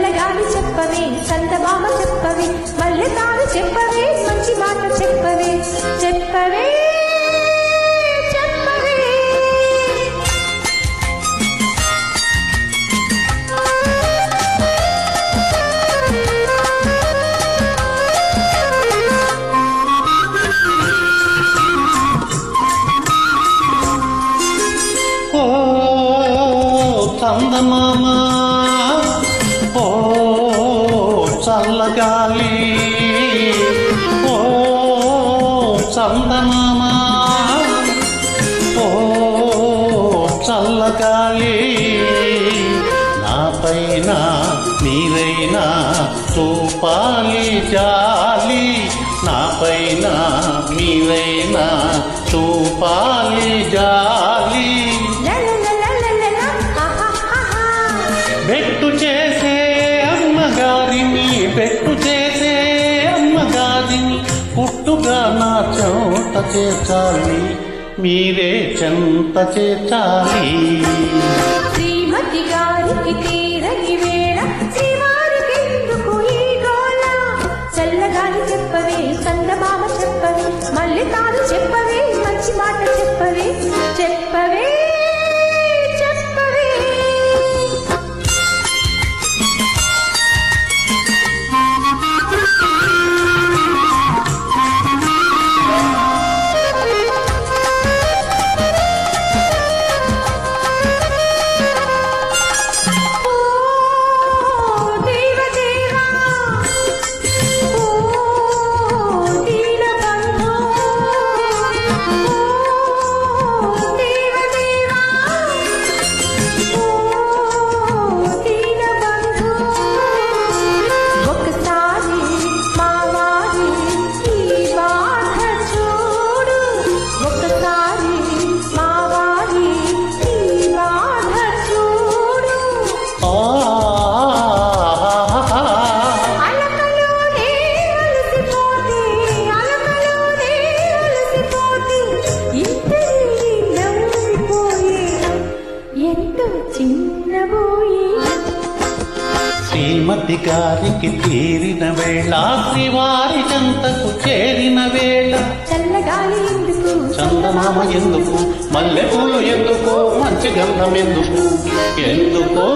చల్లగాలి చెప్పవే చందమామ చెప్పవే మల్లె తాను చెప్పవే మంచి మాట చెప్పవే చెప్పవే చెప్పవే. చల్లగాలి ఓ చందమామ ఓ చల్లగాలి నాపైన నీవైనా చూపాలి జాలి నాపైన నీవైనా చూపాలి జాలి లలలలలలల, ఆహాహాహా. బెట్టు చేసే అమ్మగారిని పెట్టు చేసే అమ్మగారిని పుట్టుగా నా చోట చేర్చాలి మీరే చెంత చేర్చాలి. శ్రీమతి గారికి తీరని వేళ శ్రీవారికెందుకు ఈ గోల చల్లగాలి చెప్పవే చందమామ చెప్పవే మళ్ళీ తాను చెప్పవే మంచి మాట చెప్పవే చెప్పవే. శ్రీమతి గారికి తీరిన వేళ శ్రీవారి చెంతకు చేరిన వేళ. చల్లగాలి ఎందుకు? చందమామ ఎందుకు? మల్లె పూలు ఎందుకు? మంచి గంధం ఎందుకు? ఎందుకో